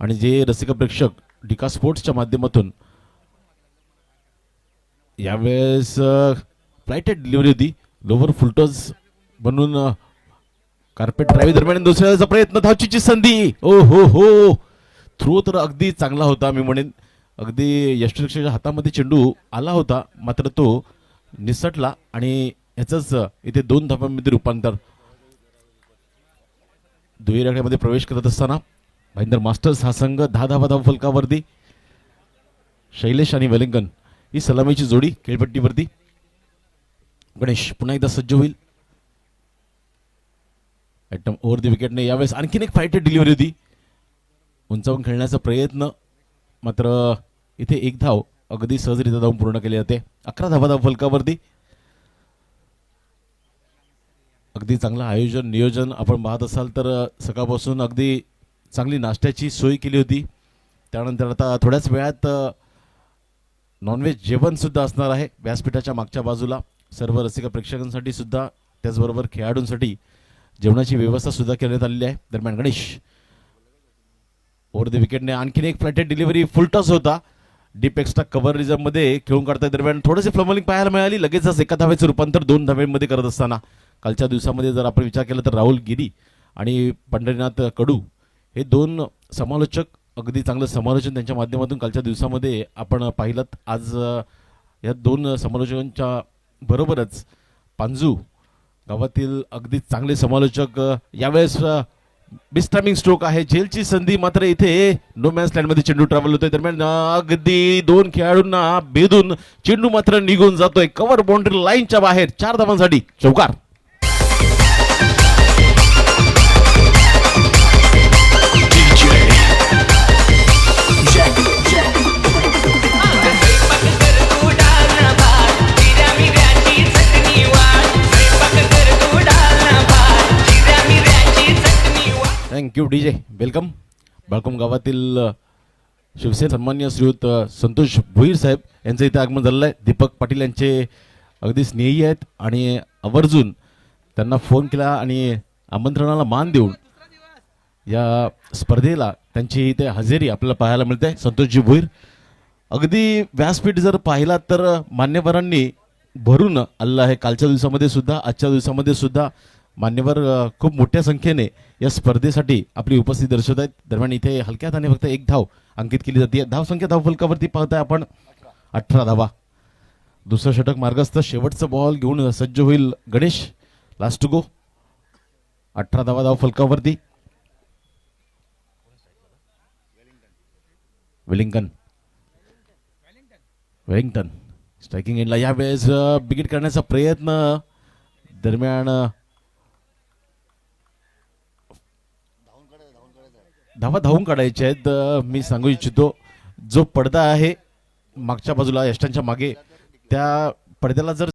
आणि जे रसिक प्रेक्षक डिका स्पोर्ट्सच्या माध्यमातून यावेळेस फ्लायटेड डिलिव्हरी होती. लोवर फुलटोज बनून कार्पेट ड्राईव्ह दरम्यान दुसऱ्याचा प्रयत्न धावचीची संधी. ओ हो हो. थ्रो तर अगदी चांगला होता मी म्हणेन. अगदी यष्टीरक्षकाच्या हातामध्ये चेंडू आला होता मात्र तो निसटला आणि ह्याचंच इथे दोन धाब्यांमध्ये रूपांतर. दुहेरी आकड्यामध्ये प्रवेश करत असताना भाईंदर मास्टर्स हा संघ दहा धावा धाव फलकावरती शैलेश आणि वेलिंगन ही सलामीची जोडी खेळपट्टीवरती गणेश पुन्हा एकदा सज्ज होईल. ॲटम ओव्हर द विकेटने यावेळेस आणखीन एक फायटर डिलिव्हरी होती. उंचावून खेळण्याचा प्रयत्न मात्र इथे एक धाव अगदी सहजरित्या धावून पूर्ण केली जाते. अकरा धावा धाव फलकावरती अगदी चांगलं आयोजन नियोजन आपण पाहत असाल तर सकाळपासून अगदी चांगली नाश्त्याची सोय केली होती. त्यानंतर आता थोड्याच वेळात नॉनव्हेज जेवणसुद्धा असणार आहे व्यासपीठाच्या मागच्या बाजूला. सर्व रसिका प्रेक्षकांसाठी सुद्धा त्याचबरोबर खेळाडूंसाठी जेवणाची व्यवस्थासुद्धा करण्यात आलेली आहे. दरम्यान गणेश ओव्हर द विकेटने आणखीन एक फ्लॅटेड डिलिव्हरी फुलटॉस होता. डीप एक्स्ट्रा कव्हर रिझर्वमध्ये खेळून काढता दरम्यान थोडेसे फ्लमलिंग पाहायला मिळाली. लगेचच एका धावेचं रूपांतर दोन धाव्यांमध्ये करत असताना. कालच्या दिवसामध्ये जर आपण विचार केला तर राहुल गिरी आणि पंढरीनाथ कडू हे दोन समालोचक अगदी चांगलं समालोचन त्यांच्या माध्यमातून कालच्या दिवसामध्ये आपण पाहिलं आज या दोन समालोचकांच्या बरोबरच पांजू गावातील अगदी चांगले समालोचक यावेळेस बिस्टामिंग स्ट्रोक आहे. झेलची संधी मात्र इथे नो मॅन्स लँडमध्ये चेंडू ट्रॅव्हल होतोय. दरम्यान अगदी दोन खेळाडूंना भेदून चेंडू मात्र निघून जातोय. कव्हर बाउंड्री लाईनच्या बाहेर चार धावांसाठी. चौकार. Thank you D J welcome Balkum गावातील शिवसेना सन्मान्य श्रीयुत संतोष भुईर साहेब. यांचं इथे आगमन झालेलं आहे. दीपक पाटील यांचे अगदी स्नेही आहेत. आणि आवर्जून त्यांना फोन केला आणि आमंत्रणाला मान देऊन या स्पर्धेला त्यांची इथे हजेरी आपल्याला पाहायला मिळते. संतोषजी भुईर अगदी व्यासपीठ जर पाहिला तर मान्यवरांनी भरून आलं आहे. कालच्या दिवसामध्ये सुद्धा आजच्या दिवसामध्ये सुद्धा मान्यवर खूप मोठ्या संख्येने या स्पर्धेसाठी आपली उपस्थिती दर्शवत आहेत. दरम्यान इथे हलक्यात आणि फक्त एक धाव अंकित केली जाते. धाव संख्या धाव फलकावरती पाहताय आपण. अठरा धावा. दुसरं षटक मार्गस्थ शेवटचं बॉल घेऊन सज्ज होईल गणेश. लास्ट गो अठरा धावा धाव फलकावरती विलिंगन वेलिंग्टन स्ट्रायकिंग एंडला यावेळेस बिगिट करण्याचा प्रयत्न. दरम्यान धावा धावून काढायच्या आहेत. मी सांगू इच्छितो जो पडदा आहे मागच्या बाजूला यष्टांच्या मागे त्या पडद्याला जर